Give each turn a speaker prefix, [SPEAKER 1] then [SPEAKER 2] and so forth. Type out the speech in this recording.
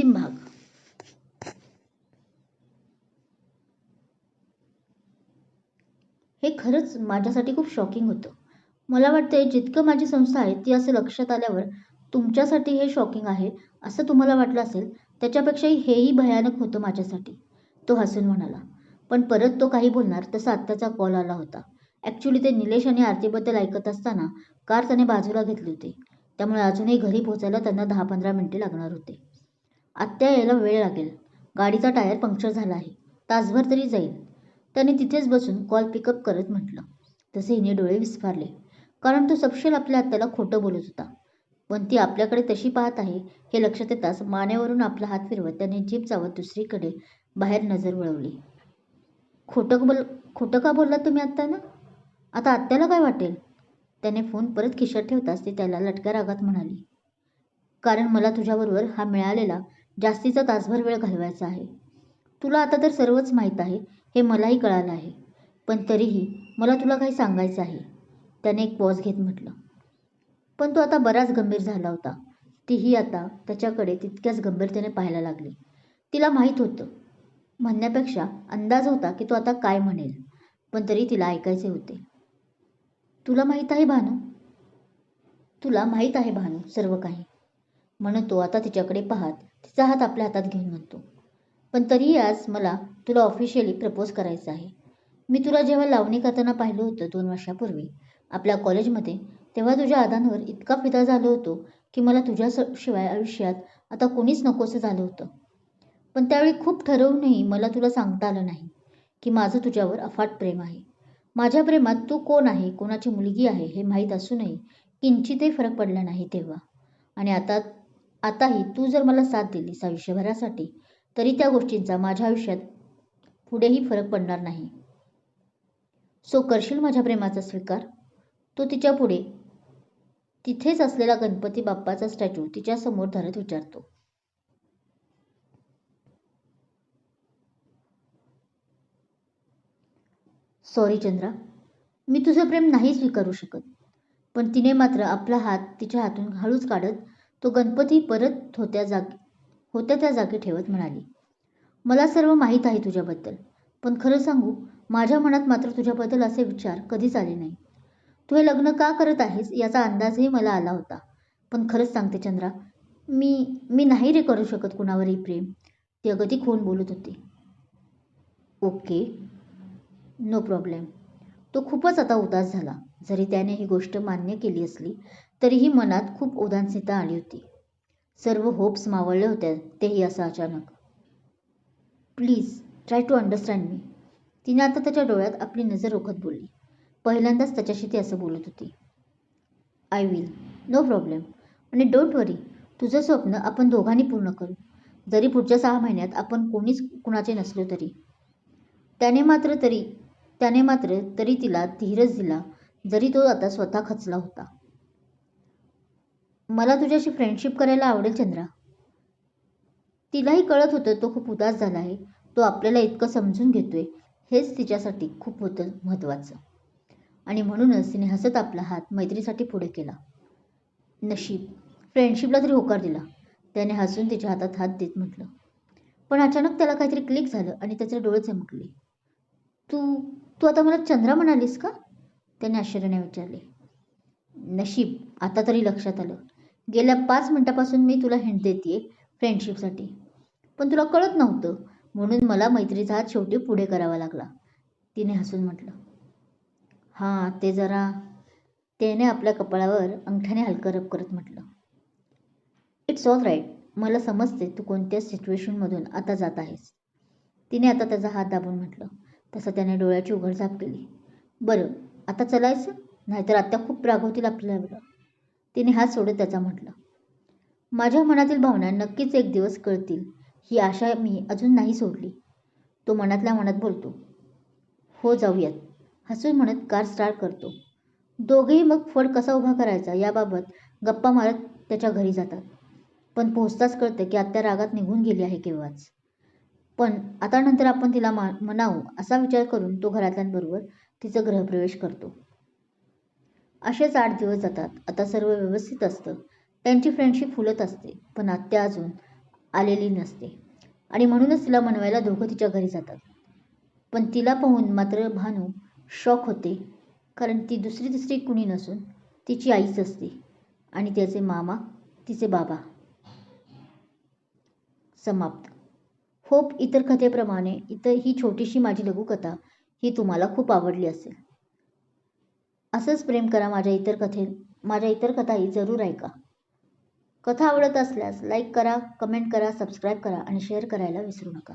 [SPEAKER 1] अंतिम भाग. हे खरंच माझ्यासाठी खूप शॉकिंग होतं. मला वाटते जितकं माझी संस्था आहे ती असं लक्षात आल्यावर तुमच्यासाठी हे शॉकिंग आहे असं तुम्हाला वाटलं असेल त्याच्यापेक्षाही हेही भयानक होतं माझ्यासाठी तो हसून म्हणाला. पण परत तो काही बोलणार तसा आत्ताचा कॉल आला होता. ॲक्च्युली ते निलेश आणि आरतीबद्दल ऐकत असताना कार त्याने बाजूला घेतली होती. त्यामुळे अजूनही घरी पोहोचायला त्यांना दहा पंधरा मिनिटे लागणार होते. आत्या यायला वेळ लागेल. गाडीचा टायर पंक्चर झाला आहे. तासभर तरी जाईल. त्याने तिथेच बसून कॉल पिकअप करत म्हटलं. तसे हिने डोळे विस्फारले. कारण तो सपशेल आपल्या आत्याला खोटं बोलत होता. पण ती आपल्याकडे तशी पाहत आहे हे लक्षात येताच मानेवरून आपला हात फिरवत त्याने जीप चावत दुसरीकडे बाहेर नजर वळवली. खोटं बोल खोटं का बोललात तुम्ही आत्ता ना आता आत्याला काय वाटेल? त्याने फोन परत खिशात ठेवताच ती त्याला लटक्या रागात म्हणाली. कारण मला तुझ्याबरोबर हा मिळालेला जास्तीचा तासभर वेळ घालवायचा आहे. तुला आता तर सर्वच माहीत आहे हे मलाही कळालं आहे. पण तरीही मला तुला काही सांगायचं आहे. त्याने एक पॉज घेत म्हटलं. पण तो आता बराच गंभीर झाला होता. तीही आता त्याच्याकडे तितक्याच गंभीरतेने पाहायला लागली. तिला माहीत होतं. म्हणण्यापेक्षा अंदाज होता की तो आता काय म्हणेल. पण तरी तिला ऐकायचे होते. तुला माहीत आहे भानू? तुला माहीत आहे भानू सर्व काही. म्हणून तो आता तिच्याकडे पाहत तिचा हात आपल्या हातात घेऊन म्हणतो. पण तरीही आज मला तुला ऑफिशियली प्रपोज करायचं आहे. मी तुला जेव्हा लावणी करताना पाहिलं होतं दोन वर्षापूर्वी आपल्या कॉलेजमध्ये तेव्हा तुझ्या आदांवर इतका फिदा झालो होतो की मला तुझ्या शिवाय आयुष्यात आता कोणीच नकोसं झालं होतं. पण त्यावेळी खूप ठरवूनही मला तुला सांगता आलं नाही की माझं तुझ्यावर अफाट प्रेम आहे. माझ्या प्रेमात तू कोण आहे कोणाची मुलगी आहे हे माहीत असूनही किंचितही फरक पडला नाही तेव्हा. आणि आता आताही तू जर मला साथ दिलीस आयुष्यभरासाठी तरी त्या गोष्टींचा माझ्या आयुष्यात पुढेही फरक पडणार नाही. सो करशील माझ्या प्रेमाचा स्वीकार? तो तिच्या पुढे तिथेच असलेला गणपती बाप्पाचा स्टॅच्यू तिच्यासमोर धरत विचारतो. सॉरी चंद्रा मी तुझं प्रेम नाही स्वीकारू शकत पण तिने मात्र आपला हात तिच्या हातून हळूच काढत तो गणपती परत होत्या जागी होत्या त्या जागी ठेवत म्हणाली मला सर्व माहीत आहे तुझ्याबद्दल पण खरं सांगू माझ्या मनात मात्र तुझ्याबद्दल असे विचार कधीच आले नाही. तू हे लग्न का करत आहेस याचा अंदाजही मला आला होता. पण खरंच सांगते चंद्रा मी मी नाही रे करू शकत कुणावरही प्रेम. ती अगदी खून बोलत होती. Okay no problem. तो खूपच आता उदास झाला. जरी त्याने ही गोष्ट मान्य केली असली तरीही मनात खूप उदासीनता आली होती. सर्व होप्स मावळले होत्या तेही असं अचानक. Please try to understand me. तिने आता त्याच्या डोळ्यात आपली नजर रोखत बोलली. पहिल्यांदाच त्याच्याशी ती असं बोलत होती. I will. No problem. आणि डोंट वरी. तुझं स्वप्न आपण दोघांनी पूर्ण करू. जरी पुढच्या सहा महिन्यात आपण कोणीच कुणाचे नसलो तरी. त्याने मात्र तरी त्याने मात्र तरी तिला धीरज दिला जरी तो आता स्वतः खचला होता. मला तुझ्याशी फ्रेंडशिप करायला आवडेल चंद्रा. तिलाही कळत होतं तो खूप उदास झाला आहे. तो आपल्याला इतकं समजून घेतोय. हेच तिच्यासाठी खूप होतं महत्त्वाचं आणि म्हणूनच तिने हसत आपला हात मैत्रीसाठी पुढे केला. नशीब. फ्रेंडशिपला तरी होकार दिला. त्याने हसून तिच्या हातात हात देत म्हटलं. पण अचानक त्याला काहीतरी क्लिक झालं आणि त्याचे डोळे चमकले. तू तू आता मला चंद्रा म्हणालीस का? त्याने आश्चर्याने विचारले. नशीब. आता तरी लक्षात आलं. गेल्या पाच मिनिटापासून मी तुला हिंट देते फ्रेंडशिपसाठी पण तुला कळत नव्हतं. म्हणून मला मैत्रीचा हात शेवटी पुढे करावा लागला. तिने हसून म्हटलं हां ते जरा त्याने आपल्या कपाळावर अंगठ्याने हलकं रब करत म्हटलं इट्स ऑल राईट मला समजते तू कोणत्या सिच्युएशनमधून आता जात आहेस. तिने आता त्याचा हात दाबून म्हटलं. तसं त्याने डोळ्याची उघडझाप केली. बरं आता चलायचं? नाहीतर आत्ता खूप रागवतील आपल्याला तिने हात सोडत त्याचा म्हटलं माझ्या मनातील भावना नक्कीच एक दिवस कळतील. ही आशा मी अजून नाही सोडली. तो मनातल्या मनात बोलतो हो जाऊयात. हसून म्हणत कार स्टार्ट करतो. दोघेही मग फड कसा उभा करायचा याबाबत गप्पा मारत त्याच्या घरी जातात. पण पोहोचताच कळतं की आत्या रागात निघून गेली आहे केव्हाच. पण आता नंतर आपण तिला मा मनावू असा विचार करून तो घरातल्यांबरोबर तिचं गृहप्रवेश करतो. असेच आठ दिवस जातात. आता सर्व व्यवस्थित असतं. त्यांची फ्रेंडशिप फुलत असते. पण आत्या अजून आलेली नसते. आणि म्हणूनच तिला मनवायला दोघं तिच्या घरी जातात. पण तिला पाहून मात्र भानू शॉक होते. कारण ती दुसरी तिसरी कुणी नसून तिची आईच असते. आणि त्याचे मामा तिचे बाबा. समाप्त. होप इतर कथेप्रमाणे इतर ही छोटीशी माझी लघुकथा ही तुम्हाला खूप आवडली असेल. असंच प्रेम करा माझ्या इतर कथे माझ्या इतर कथाही जरूर ऐका. कथा आवडत असल्यास लाईक करा कमेंट करा सबस्क्राईब करा आणि शेअर करायला विसरू नका.